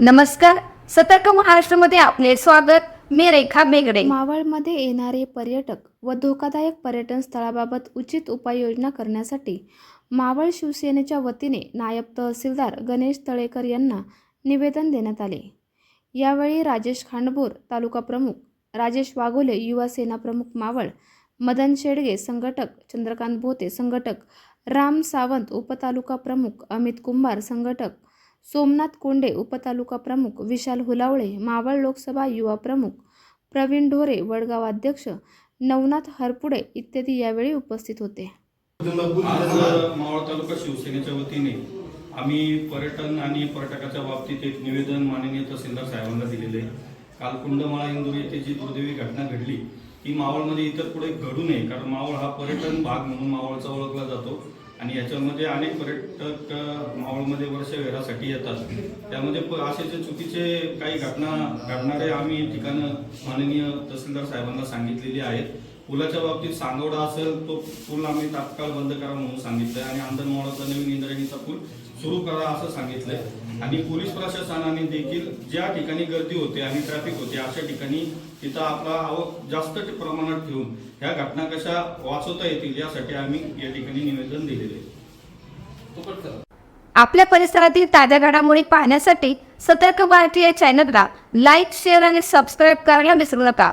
नमस्कार. सतर्क महाराष्ट्रामध्ये आपले स्वागत. मी रेखा बेगडे. मावळमध्ये येणारे पर्यटक व धोकादायक पर्यटन स्थळाबाबत उचित उपाययोजना करण्यासाठी मावळ शिवसेनेच्या वतीने नायब तहसीलदार गणेश तळेकर यांना निवेदन देण्यात आले. यावेळी राजेश खांडभोर तालुका प्रमुख राजेश वाघोले युवा सेना प्रमुख मावळ मदन शेडगे संघटक चंद्रकांत भोते संघटक राम सावंत उपतालुका प्रमुख अमित कुंभार संघटक सोमनाथ कोंडे उपतालुका प्रमुख विशाल हुलावळे मावळ लोकसभा युवा प्रमुख प्रवीण ढोरे वडगाव अध्यक्ष नवनाथ हरपुडे इत्यादी यावेळी उपस्थित होते. मावळ तालुका शिवसेनेच्या वतीने आम्ही पर्यटन आणि पर्यटकाच्या बाबतीत एक निवेदन माननीय तहसीलदार साहेबांना दिलेले आहे. काल कुंडमाळा इंदूर येथे जी दुर्दैवी घटना घडली ती मावळमध्ये इतर पुढे घडू नये कारण मावळ हा पर्यटन भाग म्हणून मावळचा ओळखला जातो. आणि याच्यामध्ये अनेक पर्यटक मावळमध्ये वर्षवेरासाठी येतात. त्यामध्ये असे जे चुकीचे काही घटना घडणारे आम्ही ठिकाणं माननीय तहसीलदार साहेबांना सांगितलेली आहेत. पुलाच्या बाबतीत सांगवडा असेल तो पूल आम्ही तात्काळ बंद करा म्हणून सांगितलंय आणि आंधन नवीन इंद्रायणीचा पूल सुरू करा असं सांगितलंय. आणि पोलीस प्रशासनाने देखील ज्या ठिकाणी गर्दी होते आणि ट्रॅफिक होते अशा ठिकाणी तिथं आपला आवक जास्त प्रमाणात ठेवून ह्या घटना कशा वाचवता येतील यासाठी आम्ही या ठिकाणी निवेदन दिलेले आपल्या परिसरातील ताज्या घडामोडी पाहण्यासाठी सतर्क भारतीय चॅनलला लाईक शेअर आणि सबस्क्राईब करायला विसरू नका.